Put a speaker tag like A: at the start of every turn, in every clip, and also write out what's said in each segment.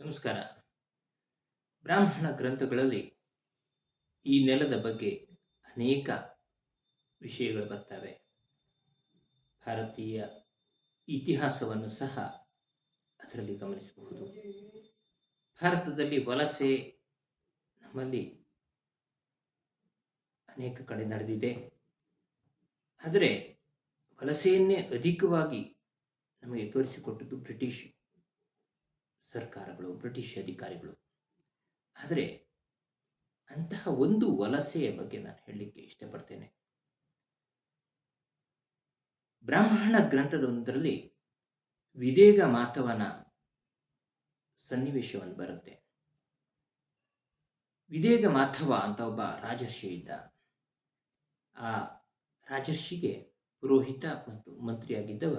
A: ನಮಸ್ಕಾರ. ಬ್ರಾಹ್ಮಣ ಗ್ರಂಥಗಳಲ್ಲಿ ಈ ನೆಲದ ಬಗ್ಗೆ ಅನೇಕ ವಿಷಯಗಳು ಬರ್ತವೆ. ಭಾರತೀಯ ಇತಿಹಾಸವನ್ನು ಸಹ ಅದರಲ್ಲಿ ಗಮನಿಸಬಹುದು. ಭಾರತದಲ್ಲಿ ವಲಸೆ ನಮ್ಮಲ್ಲಿ ಅನೇಕ ಕಡೆ ನಡೆದಿದೆ. ಆದರೆ ವಲಸೆಯನ್ನೇ ಅಧಿಕವಾಗಿ ನಮಗೆ ತೋರಿಸಿಕೊಟ್ಟದ್ದು ಬ್ರಿಟಿಷ್ ಸರ್ಕಾರಗಳು, ಬ್ರಿಟಿಷ್ ಅಧಿಕಾರಿಗಳು. ಆದರೆ ಅಂತಹ ಒಂದು ವಲಸೆಯ ಬಗ್ಗೆ ನಾನು ಹೇಳಲಿಕ್ಕೆ ಇಷ್ಟಪಡ್ತೇನೆ. ಬ್ರಾಹ್ಮಣ ಗ್ರಂಥದೊಂದರಲ್ಲಿ ವಿದೇಗ ಮಾತವನ ಸನ್ನಿವೇಶವನ್ನು ಬರುತ್ತೆ. ವಿದೇಗ ಮಾಥವ ಅಂತ ಒಬ್ಬ ರಾಜರ್ಷಿ ಇದ್ದ. ಆ ರಾಜರ್ಷಿಗೆ ಪುರೋಹಿತ ಮತ್ತು ಮಂತ್ರಿಯಾಗಿದ್ದವ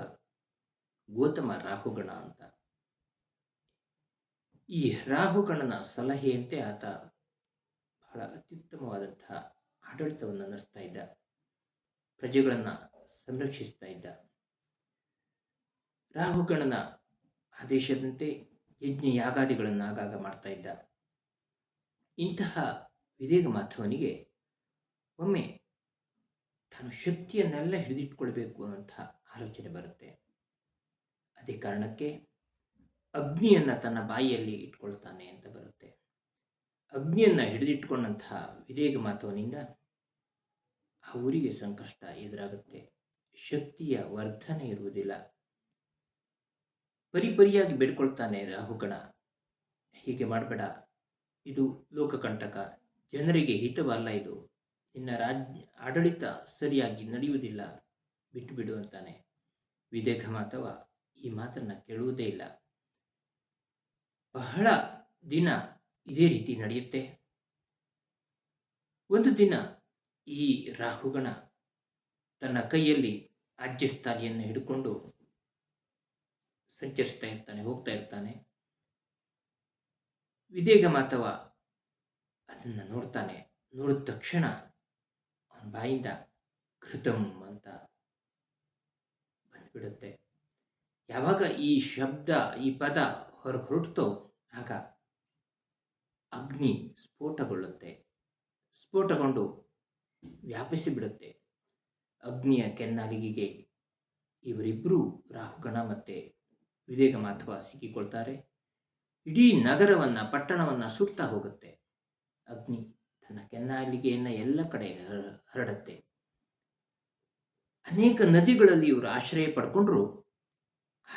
A: ಗೌತಮ ರಾಹುಗಣ ಅಂತ. ಈ ರಾಹುಗಣನ ಸಲಹೆಯಂತೆ ಆತ ಬಹಳ ಅತ್ಯುತ್ತಮವಾದಂತಹ ಆಡಳಿತವನ್ನು ನಡೆಸ್ತಾ ಇದ್ದ. ಪ್ರಜೆಗಳನ್ನು ಸಂರಕ್ಷಿಸ್ತಾ ಇದ್ದ. ರಾಹುಗಣನ ಆದೇಶದಂತೆ ಯಜ್ಞ ಯಾಗಾದಿಗಳನ್ನು ಆಗಾಗ ಮಾಡ್ತಾ ಇದ್ದ. ಇಂತಹ ವಿದೇಗ ಮಾಧವನಿಗೆ ಒಮ್ಮೆ ತಾನು ಶಕ್ತಿಯನ್ನೆಲ್ಲ ಹಿಡಿದಿಟ್ಕೊಳ್ಬೇಕು ಅನ್ನುವಂತಹ ಆಲೋಚನೆ ಬರುತ್ತೆ. ಅದೇ ಕಾರಣಕ್ಕೆ ಅಗ್ನಿಯನ್ನು ತನ್ನ ಬಾಯಿಯಲ್ಲಿ ಇಟ್ಕೊಳ್ತಾನೆ ಅಂತ ಬರುತ್ತೆ. ಅಗ್ನಿಯನ್ನು ಹಿಡಿದಿಟ್ಕೊಂಡಂತಹ ವಿದೇಗ ಮಾತವನಿಂದ ಆ ಊರಿಗೆ ಸಂಕಷ್ಟ ಎದುರಾಗುತ್ತೆ. ಶಕ್ತಿಯ ವರ್ಧನೆ ಇರುವುದಿಲ್ಲ. ಪರಿಪರಿಯಾಗಿ ಬೇಡ್ಕೊಳ್ತಾನೆ ರಾಹುಗಣ ಹೀಗೆ ಮಾಡಬೇಡ. ಇದು ಲೋಕಕಂಟಕ. ಜನರಿಗೆ ಹಿತವಲ್ಲ ಇದು. ನಿನ್ನ ರಾಜ್ಯ ಆಡಳಿತ ಸರಿಯಾಗಿ ನಡೆಯುವುದಿಲ್ಲ. ಬಿಟ್ಟು ಬಿಡು ಅಂತಾನೆ. ವಿದೇಘ ಮಾತವ ಈ ಮಾತನ್ನು ಕೇಳುವುದೇ ಇಲ್ಲ. ಬಹಳ ದಿನ ಇದೇ ರೀತಿ ನಡೆಯುತ್ತೆ. ಒಂದು ದಿನ ಈ ರಾಹುಗಣ ತನ್ನ ಕೈಯಲ್ಲಿ ಅಜ್ಜಸ್ತಾಲಿಯನ್ನು ಹಿಡ್ಕೊಂಡು ಸಂಚರಿಸ್ತಾ ಇರ್ತಾನೆ, ಹೋಗ್ತಾ ಇರ್ತಾನೆ. ವಿದೇಗ ಮಾತವ ಅದನ್ನು ನೋಡ್ತಾನೆ. ನೋಡಿದ ತಕ್ಷಣ ಅವನ ಬಾಯಿಂದ ಕೃತಂ ಅಂತ ಬಂದ್ಬಿಡುತ್ತೆ. ಯಾವಾಗ ಈ ಶಬ್ದ, ಈ ಪದ ಹೊರ ಹೊರಡ್ತೋ ಆಗ ಅಗ್ನಿ ಸ್ಫೋಟಗೊಳ್ಳುತ್ತೆ. ಸ್ಫೋಟಗೊಂಡು ವ್ಯಾಪಿಸಿ ಬಿಡುತ್ತೆ ಅಗ್ನಿಯ ಕೆನ್ನಾಲಿಗೆಗೆ ಇವರಿಬ್ಬರೂ ರಾಹುಗಣ ಮತ್ತು ವಿವೇಕ ಮಾಧವ ಸಿಕ್ಕಿಕೊಳ್ತಾರೆ. ಇಡೀ ನಗರವನ್ನು, ಪಟ್ಟಣವನ್ನು ಸುಡ್ತಾ ಹೋಗುತ್ತೆ. ಅಗ್ನಿ ತನ್ನ ಕೆನ್ನಾಲಿಗೆಯನ್ನು ಎಲ್ಲ ಕಡೆ ಹರಡುತ್ತೆ. ಅನೇಕ ನದಿಗಳಲ್ಲಿ ಇವರು ಆಶ್ರಯ ಪಡ್ಕೊಂಡ್ರು.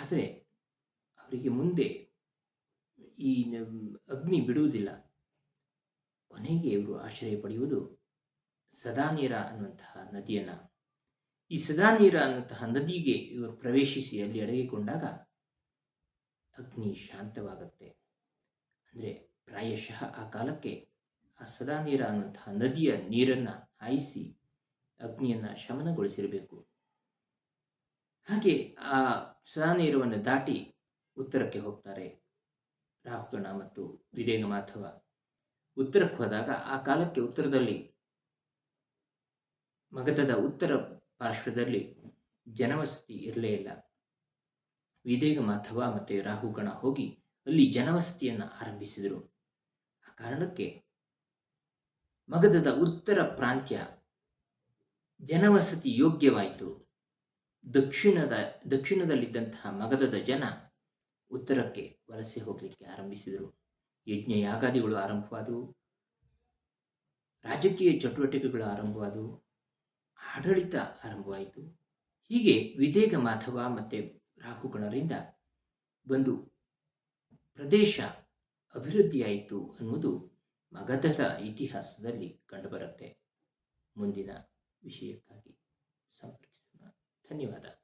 A: ಆದರೆ ಅವರಿಗೆ ಮುಂದೆ ಈ ಅಗ್ನಿ ಬಿಡುವುದಿಲ್ಲ. ಕೊನೆಗೆ ಇವರು ಆಶ್ರಯ ಪಡೆಯುವುದು ಸದಾ ನೀರ ಅನ್ನುವಂತಹ ನದಿಯನ್ನು. ಈ ಸದಾ ನೀರ ಅನ್ನುವಂತಹ ನದಿಗೆ ಇವರು ಪ್ರವೇಶಿಸಿ ಅಲ್ಲಿ ಅಡಗಿಕೊಂಡಾಗ ಅಗ್ನಿ ಶಾಂತವಾಗುತ್ತೆ. ಅಂದರೆ ಪ್ರಾಯಶಃ ಆ ಕಾಲಕ್ಕೆ ಆ ಸದಾ ನೀರ ಅನ್ನುವಂತಹ ನದಿಯ ನೀರನ್ನು ಹಾಯಿಸಿ ಅಗ್ನಿಯನ್ನು ಶಮನಗೊಳಿಸಿರಬೇಕು. ಹಾಗೆ ಆ ಸದಾ ನೀರವನ್ನು ದಾಟಿ ಉತ್ತರಕ್ಕೆ ಹೋಗ್ತಾರೆ. ರಾಹುಗಣ ಮತ್ತು ವಿದೇಗ ಮಾಧವ ಉತ್ತರಕ್ಕೆ ಹೋದಾಗ ಆ ಕಾಲಕ್ಕೆ ಉತ್ತರದಲ್ಲಿ ಮಗಧದ ಉತ್ತರ ಪಾರ್ಶ್ವದಲ್ಲಿ ಜನವಸತಿ ಇರಲೇ ಇಲ್ಲ. ವಿದೇಗ ಮಾಧವ ಮತ್ತು ರಾಹುಗಣ ಹೋಗಿ ಅಲ್ಲಿ ಜನವಸತಿಯನ್ನು ಆರಂಭಿಸಿದರು. ಆ ಕಾರಣಕ್ಕೆ ಮಗಧದ ಉತ್ತರ ಪ್ರಾಂತ್ಯ ಜನವಸತಿ ಯೋಗ್ಯವಾಯಿತು. ದಕ್ಷಿಣದ, ದಕ್ಷಿಣದಲ್ಲಿದ್ದಂತಹ ಮಗಧದ ಜನ ಉತ್ತರಕ್ಕೆ ವಲಸೆ ಹೋಗಲಿಕ್ಕೆ ಆರಂಭಿಸಿದರು. ಯಜ್ಞ ಯಾಗಾದಿಗಳು ಆರಂಭವಾದವು. ರಾಜಕೀಯ ಚಟುವಟಿಕೆಗಳು ಆರಂಭವಾದವು. ಆಡಳಿತ ಆರಂಭವಾಯಿತು. ಹೀಗೆ ವಿದೇಗ ಮಾಧವ ಮತ್ತು ರಾಹುಗಣರಿಂದ ಒಂದು ಪ್ರದೇಶ ಅಭಿವೃದ್ಧಿಯಾಯಿತು ಅನ್ನುವುದು ಮಗಧದ ಇತಿಹಾಸದಲ್ಲಿ ಕಂಡುಬರುತ್ತೆ. ಮುಂದಿನ ವಿಷಯಕ್ಕಾಗಿ ಸಂಪರ್ಕಿಸೋಣ. ಧನ್ಯವಾದ.